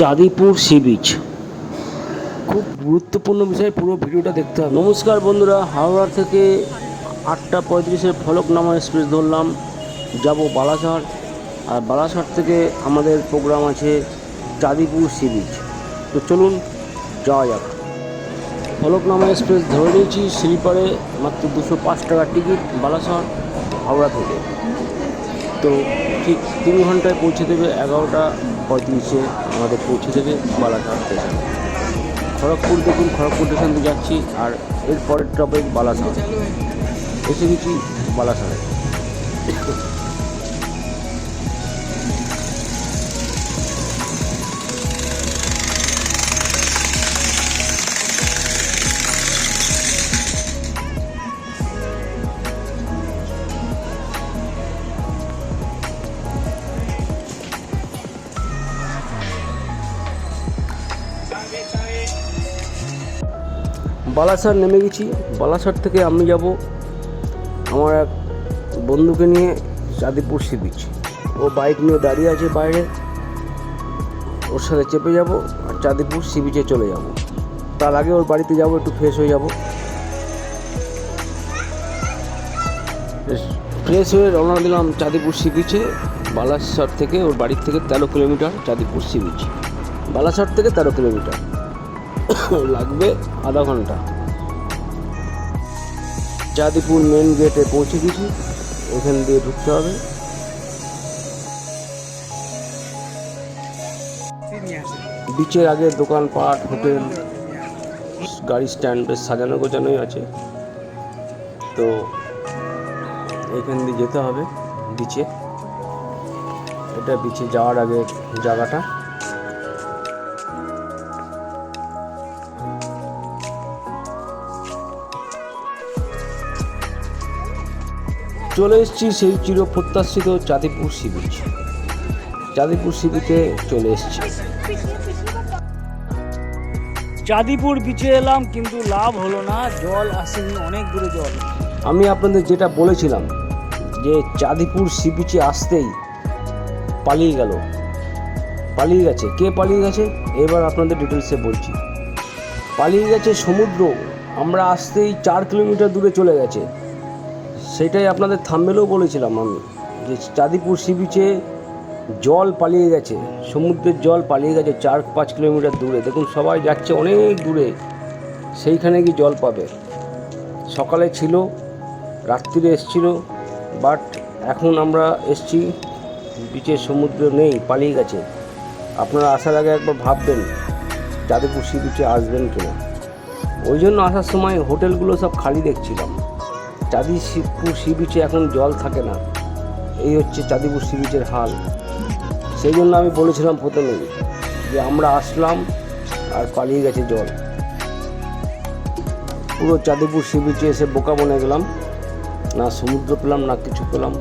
Chandipur sea beach. খুব গুরুত্বপূর্ণ বিষয়, পুরো ভিডিওটা দেখতে হবে। নমস্কার বন্ধুরা হাওড়া থেকে আটটা পঁয়ত্রিশের ফলকনামা এক্সপ্রেস ধরলাম। যাব বালাসহাট। আর বালাসহাট থেকে আমাদের প্রোগ্রাম আছে চাঁদিপুর সি বিচ। তো চলুন, যাওয়া যাক। ফলকনামা এক্সপ্রেস ধরে নিয়েছি স্লিপারে মাত্র দুশো পাঁচ টাকার টিকিট বালাসহাট, হাওড়া থেকে। তো ঠিক তিন ঘন্টায় পৌঁছে দেবে এগারোটা পঁয়ত্রিশে আমাদের পৌঁছে দেবে বালাঘাট স্টেশন খড়গপুর দেখুন, খড়গপুর স্টেশন দিয়ে যাচ্ছি আর এরপরের টপে বালাসাড় এসে গেছি বালাসাড়ে বালাসার নেমে গেছি। বালাসার থেকে আমি যাব আমার এক বন্ধুকে নিয়ে চাঁদিপুর সি বিচ ও বাইক নিয়ে দাঁড়িয়ে আছে বাইরে। ওর সাথে চেপে যাব আর চাঁদিপুর সি বিচে চলে যাব। তার আগে ওর বাড়িতে যাব, একটু ফ্রেশ হয়ে যাব। ফ্রেশ হয়ে রওনা দিলাম চাঁদিপুর সি বিচে বালাসর থেকে ওর বাড়ির থেকে তেরো kilometre Chandipur sea beach Balasore থেকে তেরো কিলোমিটার। লাগবে আধা ঘণ্টা। চাঁদিপুর মেন গেটে পৌঁছে গেছি, এখান দিয়ে ঢুকতে হবে। বিচের আগে দোকানপাট হোটেল, গাড়ি স্ট্যান্ড বেশ সাজানো গোছানোই আছে। তো এখান দিয়ে যেতে হবে বিচে এটা বিচে যাওয়ার আগে জায়গাটা। চলে এসেছি সেই চির প্রত্যাশিত Chandipur sea beach. Chandipur sea বিচে চলে এসেছি। চাঁদিপুর বিচে এলাম কিন্তু লাভ হলো না জল আসেনি অনেক দূরে জল। আমি আপনাদের যেটা বলেছিলাম যে চাঁদিপুর সি বিচে আসতেই পালিয়ে গেল। পালিয়ে গেছে। কে পালিয়ে গেছে? এবার আপনাদের ডিটেলসে বলছি। পালিয়ে গেছে সমুদ্র। আমরা আসতেই চার কিলোমিটার দূরে চলে গেছে। সেটাই আপনাদের থামবেলেও বলেছিলাম আমি, যে চাঁদিপুর সি বিচে জল পালিয়ে গেছে, সমুদ্রের জল পালিয়ে গেছে চার পাঁচ কিলোমিটার দূরে। দেখুন, সবাই যাচ্ছে অনেক দূরে, সেইখানে গিয়ে জল পাবে। সকালে ছিল, রাত্রিরে এসছিল বাট এখন আমরা এসছি বিচে সমুদ্র নেই, পালিয়ে গেছে। আপনারা আসার আগে একবার ভাববেন, চাঁদিপুর সি বিচে আসবেন কিনা। ওই জন্য আসার সময় হোটেলগুলো সব খালি দেখছিলাম। চাঁদিপুর সি বিচে এখন জল থাকে না। এই হচ্ছে চাঁদিপুর সি বিচের হাল। সেই জন্য আমি বলেছিলাম প্রথমেই যে আমরা আসলাম আর পালিয়ে গেছে জল। পুরো চাঁদিপুর সি বিচে এসে বোকা বনে গেলাম। না সমুদ্র পেলাম, না কিছু পেলাম।